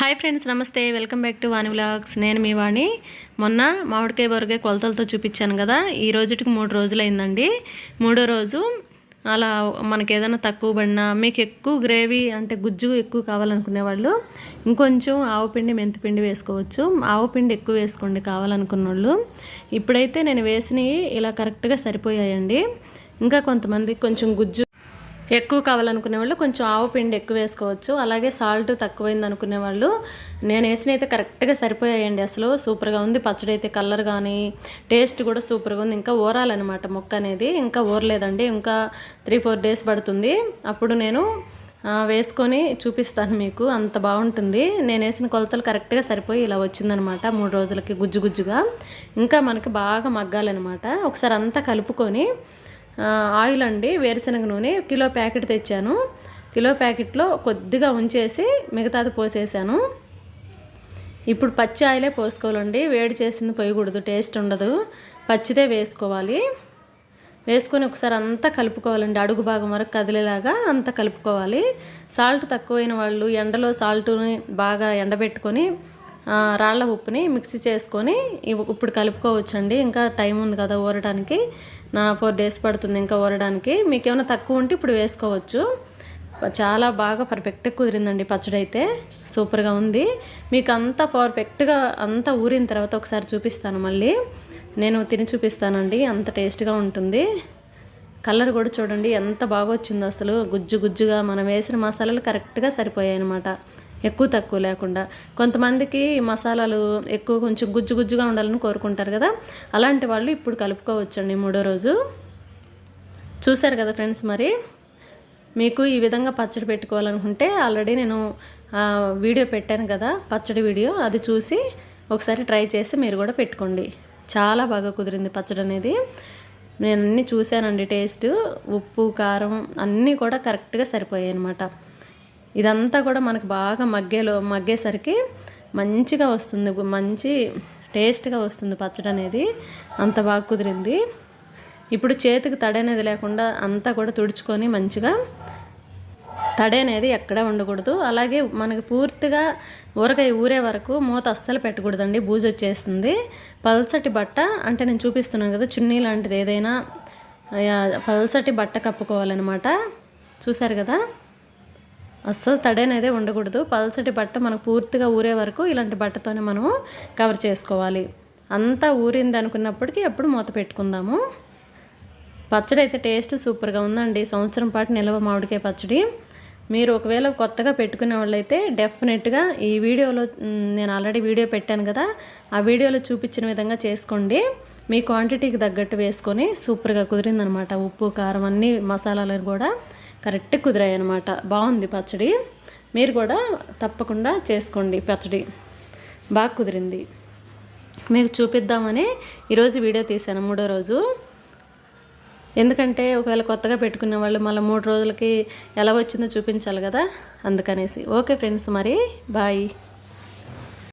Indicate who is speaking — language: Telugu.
Speaker 1: హాయ్ ఫ్రెండ్స్ నమస్తే. Welcome back to Vani vlogs. నేను మీ వాణి. మొన్న మామిడికాయ బొరకాయ కొలతలతో చూపించాను కదా. ఈ రోజుటికి మూడు రోజులు అయిందండి మూడో రోజు అలా మనకి ఏదైనా తక్కువ పడినా మీకు ఎక్కువ గ్రేవీ అంటే గుజ్జు ఎక్కువ కావాలనుకునే వాళ్ళు ఇంకొంచెం ఆవు పిండి మెంతిపిండి వేసుకోవచ్చు. ఆవు పిండి ఎక్కువ వేసుకోండి కావాలనుకున్న వాళ్ళు. ఇప్పుడైతే నేను వేసినవి ఇలా కరెక్ట్గా సరిపోయాయండి. ఇంకా కొంతమంది కొంచెం గుజ్జు ఎక్కువ కావాలనుకునే వాళ్ళు కొంచెం ఆవు పిండి ఎక్కువ వేసుకోవచ్చు. అలాగే సాల్ట్ తక్కువైంది అనుకునే వాళ్ళు నేను వేసిన అయితే కరెక్ట్గా సరిపోయాయండి. అసలు సూపర్గా ఉంది. పచ్చడి అయితే కలర్ కానీ టేస్ట్ కూడా సూపర్గా ఉంది. ఇంకా ఊరాలన్నమాట మొక్క అనేది. ఇంకా ఊరలేదండి ఇంకా త్రీ ఫోర్ డేస్ పడుతుంది. అప్పుడు నేను వేసుకొని చూపిస్తాను మీకు. అంత బాగుంటుంది. నేను వేసిన కొలతలు కరెక్ట్గా సరిపోయి ఇలా వచ్చిందనమాట మూడు రోజులకి గుజ్జు గుజ్జుగా. ఇంకా మనకి బాగా మగ్గాలన్నమాట. ఒకసారి అంతా కలుపుకొని ఆయిల్ అండి వేరుశనగ నూనె కిలో ప్యాకెట్ తెచ్చాను. కిలో ప్యాకెట్లో కొద్దిగా ఉంచేసి మిగతాది పోసేసాను. ఇప్పుడు పచ్చి ఆయిలే పోసుకోవాలండి. వేడి చేసింది పోయకూడదు టేస్ట్ ఉండదు. పచ్చిదే వేసుకోవాలి. వేసుకొని ఒకసారి అంతా కలుపుకోవాలండి. అడుగు భాగం వరకు కదిలేలాగా అంతా కలుపుకోవాలి. సాల్ట్ తక్కువైన వాళ్ళు ఎండలో సాల్ట్ని బాగా ఎండబెట్టుకొని రాళ్ళ ఉప్పుని మిక్సీ చేసుకొని ఇప్పుడు కలుపుకోవచ్చండి. ఇంకా టైం ఉంది కదా ఊరడానికి. నా ఫోర్ డేస్ పడుతుంది ఇంకా ఊరడానికి. మీకు ఏమైనా తక్కువ ఉంటే ఇప్పుడు వేసుకోవచ్చు. చాలా బాగా పర్ఫెక్ట్గా కుదిరిందండి పచ్చడి అయితే సూపర్గా ఉంది. మీకు అంతా పర్ఫెక్ట్గా అంతా ఊరిన తర్వాత ఒకసారి చూపిస్తాను మళ్ళీ. నేను తిని చూపిస్తానండి. అంత టేస్ట్గా ఉంటుంది. కలర్ కూడా చూడండి ఎంత బాగా వచ్చిందో అసలు. గుజ్జు గుజ్జుగా మనం వేసిన మసాలాలు కరెక్ట్గా సరిపోయాయి అనమాట ఎక్కువ తక్కువ లేకుండా. కొంతమందికి మసాలాలు ఎక్కువ కొంచెం గుజ్జు గుజ్జుగా ఉండాలని కోరుకుంటారు కదా. అలాంటి వాళ్ళు ఇప్పుడు కలుపుకోవచ్చండి మూడో రోజు. చూశారు కదా ఫ్రెండ్స్ మరి? మీకు ఈ విధంగా పచ్చడి పెట్టుకోవాలనుకుంటే ఆల్రెడీ నేను వీడియో పెట్టాను కదా పచ్చడి వీడియో. అది చూసి ఒకసారి ట్రై చేసి మీరు కూడా పెట్టుకోండి. చాలా బాగా కుదిరింది పచ్చడి అనేది. నేను అన్నీ చూశానండి టేస్ట్. ఉప్పు కారం అన్నీ కూడా కరెక్ట్గా సరిపోయాయి అనమాట ఇదంతా కూడా మనకు బాగా మగ్గేలో మగ్గేసరికి మంచిగా వస్తుంది మంచి టేస్ట్గా వస్తుంది పచ్చడి అనేది. అంత బాగా కుదిరింది. ఇప్పుడు చేతికి తడి అనేది లేకుండా అంతా కూడా తుడుచుకొని మంచిగా తడి అనేది ఎక్కడ ఉండకూడదు. అలాగే మనకి పూర్తిగా ఊరకాయ ఊరే వరకు మూత అస్సలు పెట్టకూడదండి. బూజు వచ్చేస్తుంది. పల్సటి బట్ట అంటే నేను చూపిస్తున్నాను కదా చున్నీ లాంటిది ఏదైనా పల్సటి బట్ట కప్పుకోవాలన్నమాట. చూసారు కదా? అస్సలు తడి ఉండకూడదు. పల్సటి బట్ట మనకు పూర్తిగా ఊరే వరకు ఇలాంటి బట్టతోనే మనము కవర్ చేసుకోవాలి. అంతా ఊరింది అనుకున్నప్పటికీ ఎప్పుడు మూత పెట్టుకుందాము. పచ్చడి అయితే టేస్ట్ సూపర్గా ఉందండి. సంవత్సరం పాటు నిల్వ మామిడికాయ పచ్చడి. మీరు ఒకవేళ కొత్తగా పెట్టుకునే వాళ్ళైతే డెఫినెట్గా ఈ వీడియోలో నేను ఆల్రెడీ వీడియో పెట్టాను కదా ఆ వీడియోలో చూపించిన విధంగా చేసుకోండి. మీ క్వాంటిటీకి తగ్గట్టు వేసుకొని సూపర్గా కుదిరిందనమాట. ఉప్పు కారం అన్నీ మసాలాలు కూడా కరెక్ట్ కుదిరాయి అనమాట బాగుంది పచ్చడి. మీరు కూడా తప్పకుండా చేసుకోండి పచ్చడి. బాగా కుదిరింది. మీకు చూపిద్దామని ఈరోజు వీడియో తీశాను మూడో రోజు. ఎందుకంటే ఒకవేళ కొత్తగా పెట్టుకునే వాళ్ళు మళ్ళీ మూడు రోజులకి ఎలా వచ్చిందో చూపించాలి కదా? అందుకనేసి. ఓకే ఫ్రెండ్స్ మరి. బాయ్.